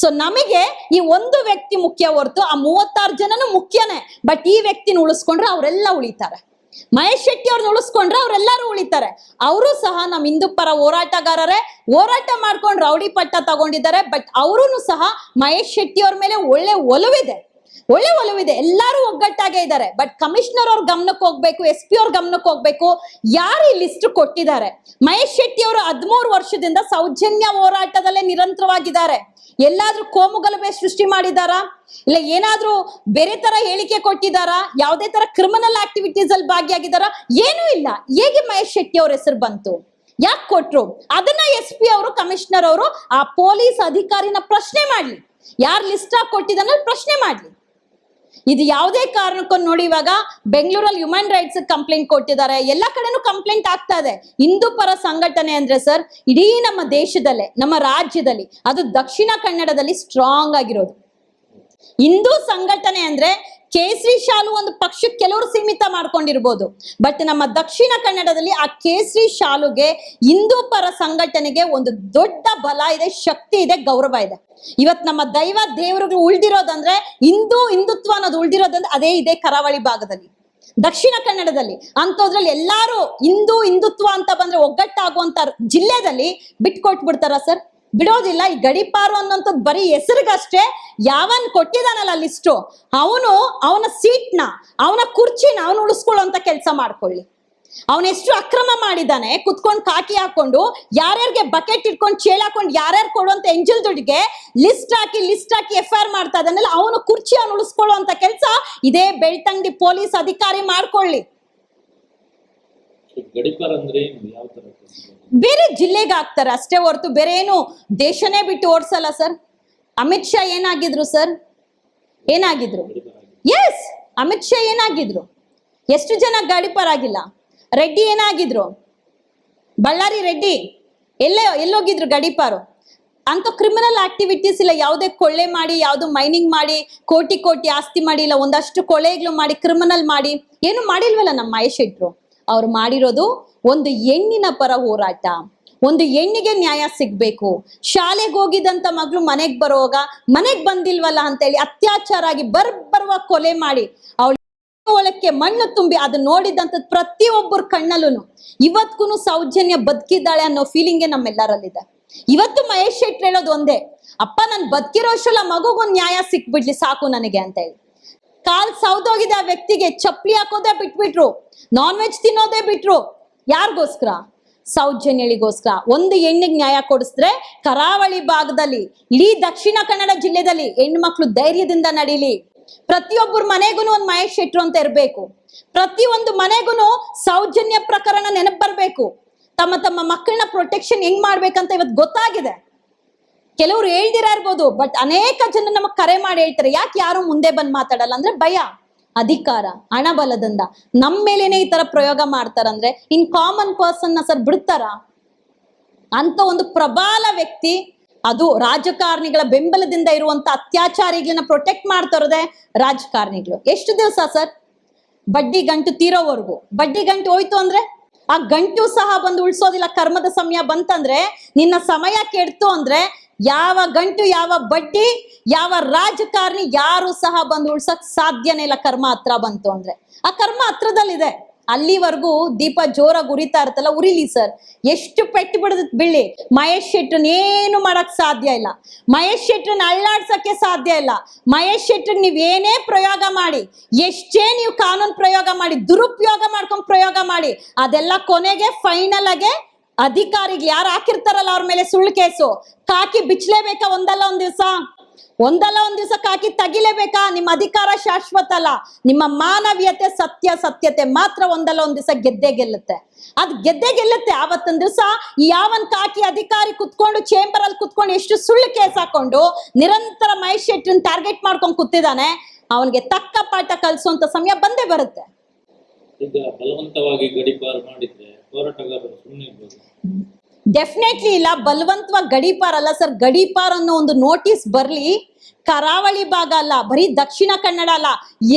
ಸೊ ನಮಗೆ ಈ ಒಂದು ವ್ಯಕ್ತಿ ಮುಖ್ಯ ಹೊರತು ಆ ಮೂವತ್ತಾರು ಜನನು ಮುಖ್ಯನೇ. ಬಟ್ ಈ ವ್ಯಕ್ತಿನ ಉಳಿಸ್ಕೊಂಡ್ರೆ ಅವರೆಲ್ಲ ಉಳಿತಾರೆ. ಮಹೇಶ್ ಶೆಟ್ಟಿ ಅವ್ರನ್ನ ಉಳಿಸ್ಕೊಂಡ್ರೆ ಅವರೆಲ್ಲರೂ ಉಳಿತಾರೆ. ಅವರು ಸಹ ನಮ್ಮ ಹಿಂದೂ ಪರ ಹೋರಾಟಗಾರರೇ. ಹೋರಾಟ ಮಾಡ್ಕೊಂಡು ರೌಡಿ ಪಟ್ಟ ತಗೊಂಡಿದ್ದಾರೆ. ಬಟ್ ಅವರೂ ಸಹ ಮಹೇಶ್ ಶೆಟ್ಟಿ ಅವ್ರ ಮೇಲೆ ಒಳ್ಳೆ ಒಲವಿದೆ. ಒಳ್ಳೆ ಒಲವಿದೆ. ಎಲ್ಲರೂ ಒಗ್ಗಟ್ಟಾಗೆ ಇದ್ದಾರೆ. ಬಟ್ ಕಮಿಷನರ್ ಅವ್ರ ಗಮನಕ್ಕೆ ಹೋಗ್ಬೇಕು ಎಸ್ ಪಿ ಅವ್ರ ಗಮನಕ್ಕೆ ಹೋಗ್ಬೇಕು. ಯಾರು ಈ ಲಿಸ್ಟ್ ಕೊಟ್ಟಿದ್ದಾರೆ? ಮಹೇಶ್ ಶೆಟ್ಟಿ ಅವರು ಹದಿಮೂರು ವರ್ಷದಿಂದ ಸೌಜನ್ಯ ಹೋರಾಟದಲ್ಲೇ ನಿರಂತರವಾಗಿದ್ದಾರೆ. ಎಲ್ಲಾದ್ರೂ ಕೋಮುಗಲಭೆ ಸೃಷ್ಟಿ ಮಾಡಿದಾರಾ ಇಲ್ಲ ಏನಾದ್ರೂ ಬೇರೆ ತರ ಹೇಳಿಕೆ ಕೊಟ್ಟಿದಾರಾ ಯಾವುದೇ ತರ ಕ್ರಿಮಿನಲ್ ಆಕ್ಟಿವಿಟೀಸ್ ಅಲ್ಲಿ ಭಾಗಿಯಾಗಿದ್ದಾರಾ? ಏನೂ ಇಲ್ಲ. ಹೇಗೆ ಮಹೇಶ್ ಶೆಟ್ಟಿ ಅವ್ರ ಹೆಸರು ಬಂತು? ಯಾಕೆ ಕೊಟ್ರು? ಅದನ್ನ ಎಸ್ ಪಿ ಅವರು ಕಮಿಷನರ್ ಅವರು ಆ ಪೊಲೀಸ್ ಅಧಿಕಾರಿನ ಪ್ರಶ್ನೆ ಮಾಡ್ಲಿ. ಯಾರು ಲಿಸ್ಟ್ ಆಗಿ ಕೊಟ್ಟಿದ್ದಾನ ಪ್ರಶ್ನೆ ಮಾಡ್ಲಿ. ಇದು ಯಾವುದೇ ಕಾರಣಕ್ಕೂ ನೋಡಿ ಇವಾಗ ಬೆಂಗಳೂರಲ್ಲಿ ಹ್ಯೂಮನ್ ರೈಟ್ಸ್ ಕಂಪ್ಲೇಂಟ್ ಕೊಟ್ಟಿದ್ದಾರೆ. ಎಲ್ಲ ಕಡೆನೂ ಕಂಪ್ಲೇಂಟ್ ಆಗ್ತಾ ಇದೆ. ಹಿಂದೂ ಪರ ಸಂಘಟನೆ ಅಂದ್ರೆ ಸರ್ ಇಡೀ ನಮ್ಮ ದೇಶದಲ್ಲೇ, ನಮ್ಮ ರಾಜ್ಯದಲ್ಲಿ, ಅದು ದಕ್ಷಿಣ ಕನ್ನಡದಲ್ಲಿ ಸ್ಟ್ರಾಂಗ್ ಆಗಿರೋದು. ಹಿಂದೂ ಸಂಘಟನೆ ಅಂದ್ರೆ ಕೇಸರಿ ಶಾಲು ಒಂದು ಪಕ್ಷಕ್ಕೆ ಕೆಲವರು ಸೀಮಿತ ಮಾಡ್ಕೊಂಡಿರ್ಬೋದು. ಬಟ್ ನಮ್ಮ ದಕ್ಷಿಣ ಕನ್ನಡದಲ್ಲಿ ಆ ಕೇಸರಿ ಶಾಲುಗೆ ಹಿಂದೂ ಪರ ಸಂಘಟನೆಗೆ ಒಂದು ದೊಡ್ಡ ಬಲ ಇದೆ, ಶಕ್ತಿ ಇದೆ, ಗೌರವ ಇದೆ. ಇವತ್ ನಮ್ಮ ದೈವ ದೇವರುಗಳು ಉಳ್ದಿರೋದಂದ್ರೆ ಹಿಂದೂ ಹಿಂದುತ್ವ ಅನ್ನೋದು ಉಳ್ದಿರೋದಂದ್ರೆ ಅದೇ ಇದೆ ಕರಾವಳಿ ಭಾಗದಲ್ಲಿ. ದಕ್ಷಿಣ ಕನ್ನಡದಲ್ಲಿ ಅಂತೋದ್ರಲ್ಲಿ ಎಲ್ಲಾರು ಹಿಂದೂ ಹಿಂದುತ್ವ ಅಂತ ಬಂದ್ರೆ ಒಗ್ಗಟ್ಟಾಗುವಂತ ಜಿಲ್ಲೆದಲ್ಲಿ ಬಿಟ್ಕೊಟ್ಬಿಡ್ತಾರ ಸರ್? ಬಿಡೋದಿಲ್ಲ. ಈ ಗಡಿಪಾರು ಅನ್ನೋಂಥದ್ದು ಬರೀ ಹೆಸರಿಗಷ್ಟೇ ಯಾವನ್ ಕೊಟ್ಟಿದಾನಲ್ಲ ಲಿಸ್ಟು ಅವನು ಅವನ ಸೀಟ್ನ ಅವನ ಕುರ್ಚಿನ ಅವನು ಉಳಿಸ್ಕೊಳ್ಳೋಂತ ಕೆಲಸ ಮಾಡ್ಕೊಳ್ಳಿ. ಅವನೆಷ್ಟು ಅಕ್ರಮ ಮಾಡಿದಾನೆ ಕುತ್ಕೊಂಡು ಕಾಕಿ ಹಾಕೊಂಡು ಯಾರ್ಯಾರಿಗೆ ಬಕೆಟ್ ಇಟ್ಕೊಂಡು ಚೇಳ್ ಹಾಕೊಂಡು ಯಾರ್ಯಾರು ಕೊಡುವಂತ ಎಂಜಲ್ ದುಡ್ಡಿಗೆ ಲಿಸ್ಟ್ ಹಾಕಿ ಲಿಸ್ಟ್ ಹಾಕಿ ಎಫ್ ಐ ಆರ್ ಮಾಡ್ತಾ ಇದ್ದಾನಲ್ಲ, ಅವನು ಕುರ್ಚಿ ಅವನು ಉಳಿಸ್ಕೊಳ್ಳುವಂತ ಕೆಲಸ ಇದೇ ಬೆಳ್ತಂಗಡಿ ಪೊಲೀಸ್ ಅಧಿಕಾರಿ ಮಾಡ್ಕೊಳ್ಳಿ. ಬೇರೆ ಜಿಲ್ಲೆಗೆ ಹಾಕ್ತಾರೆ ಅಷ್ಟೇ ಹೊರತು ಬೇರೆ ಏನು ದೇಶನೇ ಬಿಟ್ಟು ಓಡಿಸಲ್ಲ ಸರ್? ಅಮಿತ್ ಶಾ ಏನಾಗಿದ್ರು ಸರ್? ಏನಾಗಿದ್ರು? ಎಸ್ ಅಮಿತ್ ಶಾ ಏನಾಗಿದ್ರು? ಎಷ್ಟು ಜನ ಗಾಡಿಪರಾಗಿಲ್ಲ ರೆಡ್ಡಿ ಏನಾಗಿದ್ರು? ಬಳ್ಳಾರಿ ರೆಡ್ಡಿ, ಎಲ್ಲೇ, ಎಲ್ಲೋಗಿದ್ರು ಗಡಿಪಾರು ಅಂತ ಕ್ರಿಮಿನಲ್ ಆಕ್ಟಿವಿಟೀಸ್ ಇಲ್ಲ, ಯಾವುದೇ ಕೊಳ್ಳೆ ಮಾಡಿ, ಯಾವುದು ಮೈನಿಂಗ್ ಮಾಡಿ, ಕೋಟಿ ಕೋಟಿ ಆಸ್ತಿ ಮಾಡಿ, ಇಲ್ಲ ಒಂದಷ್ಟು ಕೊಳೆಗಳು ಮಾಡಿ ಕ್ರಿಮಿನಲ್ ಮಾಡಿ, ಏನು ಮಾಡಿಲ್ವಲ್ಲ ನಮ್ಮ ಮಹೇಶ್ ಶೆಟ್ರು? ಅವ್ರು ಮಾಡಿರೋದು ಒಂದು ಹೆಣ್ಣಿನ ಪರ ಹೋರಾಟ. ಒಂದು ಹೆಣ್ಣಿಗೆ ನ್ಯಾಯ ಸಿಗ್ಬೇಕು. ಶಾಲೆಗೆ ಹೋಗಿದಂತ ಮಗಳು ಮನೆಗ್ ಬರುವಾಗ ಮನೆಗ್ ಬಂದಿಲ್ವಲ್ಲ ಅಂತೇಳಿ ಅತ್ಯಾಚಾರ ಆಗಿ ಬರ್ಬರ್ವ ಕೊಲೆ ಮಾಡಿ ಅವಳು ಒಳಕ್ಕೆ ಮಣ್ಣು ತುಂಬಿ ಅದು ನೋಡಿದಂತ ಪ್ರತಿಯೊಬ್ಬರ ಕಣ್ಣಲ್ಲೂ ಇವತ್ಗೂ ಸೌಜನ್ಯ ಬದುಕಿದ್ದಾಳೆ ಅನ್ನೋ ಫೀಲಿಂಗೇ ನಮ್ಮೆಲ್ಲರಲ್ಲಿದೆ. ಇವತ್ತು ಮಹೇಶ್ ಶೆಟ್ರ್ ಹೇಳೋದು ಒಂದೇ, ಅಪ್ಪ, ನನ್ ಬದುಕಿರೋ ಅಷ್ಟಲ್ಲ ಮಗುಗೊಂದು ನ್ಯಾಯ ಸಿಕ್ಬಿಡ್ಲಿ ಸಾಕು ನನಗೆ ಅಂತ ಹೇಳಿ ಕಾಲ್ ಸೌದೋಗಿದೆ ಆ ವ್ಯಕ್ತಿಗೆ, ಚಪ್ಪಲಿ ಹಾಕೋದೇ ಬಿಟ್ಬಿಟ್ರು ನಾನ್ ವೆಜ್ ತಿನ್ನೋದೇ ಬಿಟ್ರು. ಯಾರಿಗೋಸ್ಕರ? ಸೌಜನ್ಯಳಿಗೋಸ್ಕರ. ಒಂದು ಹೆಣ್ಣಿಗೆ ನ್ಯಾಯ ಕೊಡಿಸಿದ್ರೆ ಕರಾವಳಿ ಭಾಗದಲ್ಲಿ, ಇಡೀ ದಕ್ಷಿಣ ಕನ್ನಡ ಜಿಲ್ಲೆದಲ್ಲಿ ಹೆಣ್ಮಕ್ಳು ಧೈರ್ಯದಿಂದ ನಡೀಲಿ. ಪ್ರತಿಯೊಬ್ಬರ ಮನೆಗೂ ಒಂದು ಮಹೇಶ್ ಶೆಟ್ರು ಅಂತ ಇರಬೇಕು. ಪ್ರತಿಯೊಂದು ಮನೆಗೂ ಸೌಜನ್ಯ ಪ್ರಕರಣ ನೆನಪು ಬರಬೇಕು. ತಮ್ಮ ತಮ್ಮ ಮಕ್ಕಳನ್ನ ಪ್ರೊಟೆಕ್ಷನ್ ಹೆಂಗ್ ಮಾಡ್ಬೇಕಂತ ಇವತ್ತು ಗೊತ್ತಾಗಿದೆ. ಕೆಲವರು ಹೇಳ್ದಿರ ಇರ್ಬೋದು ಬಟ್ ಅನೇಕ ಜನ ನಮಗ್ ಕರೆ ಮಾಡಿ ಹೇಳ್ತಾರೆ, ಯಾಕೆ ಯಾರು ಮುಂದೆ ಬಂದು ಮಾತಾಡಲ್ಲ ಅಂದ್ರೆ ಭಯ, ಅಧಿಕಾರ ಹಣ ಬಲದಿಂದ ನಮ್ಮ ಮೇಲೇನೆ ಈ ತರ ಪ್ರಯೋಗ ಮಾಡ್ತಾರಂದ್ರೆ, ಇನ್ ಕಾಮನ್ ಪರ್ಸನ್ನ ಸರ್ ಬಿಡ್ತಾರ? ಅಂತ ಒಂದು ಪ್ರಬಲ ವ್ಯಕ್ತಿ, ಅದು ರಾಜಕಾರಣಿಗಳ ಬೆಂಬಲದಿಂದ ಇರುವಂತ ಅತ್ಯಾಚಾರಿಗಳನ್ನ ಪ್ರೊಟೆಕ್ಟ್ ಮಾಡ್ತಾ ಇರೋದೇ ರಾಜಕಾರಣಿಗಳು. ಎಷ್ಟು ದಿವಸ ಸರ್? ಬಡ್ಡಿ ಗಂಟು ತೀರೋವರೆಗೂ. ಬಡ್ಡಿ ಗಂಟು ಹೋಯ್ತು ಅಂದ್ರೆ, ಆ ಗಂಟು ಸಹ ಬಂದು ಉಳಿಸೋದಿಲ್ಲ, ಕರ್ಮದ ಸಮಯ ಬಂತಂದ್ರೆ, ನಿನ್ನ ಸಮಯ ಕೆಡ್ತು ಅಂದ್ರೆ ಯಾವ ಗಂಟು, ಯಾವ ಬಡ್ಡಿ ಯಾವ ರಾಜಕಾರಣಿ ಯಾರು ಸಹ ಬಂದು ಉಳ್ಸಕ್ ಸಾಧ್ಯನೇ ಇಲ್ಲ. ಕರ್ಮ ಹತ್ರ ಬಂತು ಅಂದ್ರೆ. ಆ ಕರ್ಮ ಹತ್ರದಲ್ಲಿದೆ. ಅಲ್ಲಿವರೆಗೂ ದೀಪ ಜೋರಾಗಿ ಉರಿತಾ ಇರ್ತಲ್ಲ ಉರಿಲಿ ಸರ್. ಎಷ್ಟು ಪೆಟ್ಟು ಬಿಡದ್ ಬಿಳಿ ಮಹೇಶ್ ಶೆಟ್ರನ್ ಏನು ಮಾಡಕ್ ಸಾಧ್ಯ ಇಲ್ಲ. ಮಹೇಶ್ ಶೆಟ್ರನ್ ಅಳ್ಳಾಡ್ಸಕ್ಕೆ ಸಾಧ್ಯ ಇಲ್ಲ. ಮಹೇಶ್ ಶೆಟ್ಟನ್ ನೀವ್ ಏನೇ ಪ್ರಯೋಗ ಮಾಡಿ, ಎಷ್ಟೇ ನೀವು ಕಾನೂನು ಪ್ರಯೋಗ ಮಾಡಿ, ದುರುಪಯೋಗ ಮಾಡ್ಕೊಂಡು ಪ್ರಯೋಗ ಮಾಡಿ, ಅದೆಲ್ಲ ಕೊನೆಗೆ ಫೈನಲ್ ಆಗಿ ಅಧಿಕಾರಿಗೆ ಯಾರು ಹಾಕಿರ್ತಾರಲ್ಲ ಅವ್ರ ಮೇಲೆ ಸುಳ್ಳು ಕೇಸು? ಕಾಕಿ ಬಿಚ್ಚಲೇಬೇಕಾ? ಒಂದಲ್ಲ ಒಂದ್ ದಿವಸ? ಒಂದಲ್ಲ ಒಂದ್ ದಿವಸ ಕಾಕಿ ತಗಿಲೇಬೇಕಾ? ನಿಮ್ಮ ಅಧಿಕಾರ ಶಾಶ್ವತ ಅಲ್ಲ. ನಿಮ್ಮ ಮಾನವೀಯತೆ ಸತ್ಯ ಸತ್ಯತೆ ಮಾತ್ರ ಒಂದಲ್ಲ ಒಂದ್ ದಿವಸ ಗೆದ್ದೆ ಗೆಲ್ಲುತ್ತೆ. ಅದ್ ಗೆದ್ದೆ ಗೆಲ್ಲುತ್ತೆ. ಆವತ್ತೊಂದ್ ದಿವಸ ಯಾವನ್ ಕಾಕಿ ಅಧಿಕಾರಿ ಕುತ್ಕೊಂಡು ಚೇಂಬರ್ ಅಲ್ಲಿ ಕುತ್ಕೊಂಡು ಎಷ್ಟು ಸುಳ್ಳು ಕೇಸ್ ಹಾಕೊಂಡು ನಿರಂತರ ಮಹೇಶ್ ಶೆಟ್ಟಿನ ಟಾರ್ಗೆಟ್ ಮಾಡ್ಕೊಂಡು ಕೂತಿದ್ದಾನೆ ಅವನಿಗೆ ತಕ್ಕ ಪಾಠ ಕಲಿಸುವಂತ ಸಮಯ ಬಂದೇ ಬರುತ್ತೆ. ಈಗ ಬಲವಂತವಾಗಿ ಗಡಿಪಾರು ಮಾಡಿದ್ರೆ ಹೋರಾಟಗಾರರು ಸುಮ್ಮನೆ ಡೆಫಿನೆಟ್ಲಿ ಇಲ್ಲ, ಬಲವಂತವಾಗಿ ಗಡೀಪಾರ್ ಅಲ್ಲ ಸರ್. ಗಡೀಪಾರ್ ಅನ್ನೋ ಒಂದು ನೋಟಿಸ್ ಬರ್ಲಿ, ಕರಾವಳಿ ಭಾಗ ಅಲ್ಲ, ಬರೀ ದಕ್ಷಿಣ ಕನ್ನಡ ಅಲ್ಲ.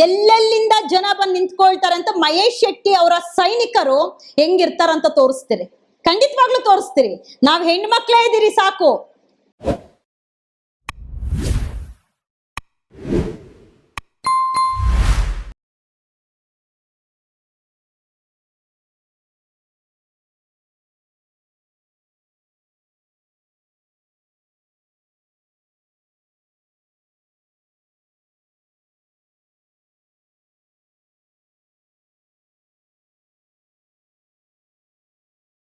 ಎಲ್ಲೆಲ್ಲಿಂದ ಜನ ಬಂದು ನಿಂತ್ಕೊಳ್ತಾರೆ ಅಂತ ಮಹೇಶ್ ಶೆಟ್ಟಿ ಅವರ ಸೈನಿಕರು ಹೆಂಗಿರ್ತಾರಂತ ತೋರಿಸ್ತೀರಿ. ಖಂಡಿತವಾಗ್ಲೂ ತೋರಿಸ್ತೀರಿ. ನಾವ್ ಹೆಣ್ಮಕ್ಳೇ ಇದೀರಿ ಸಾಕು.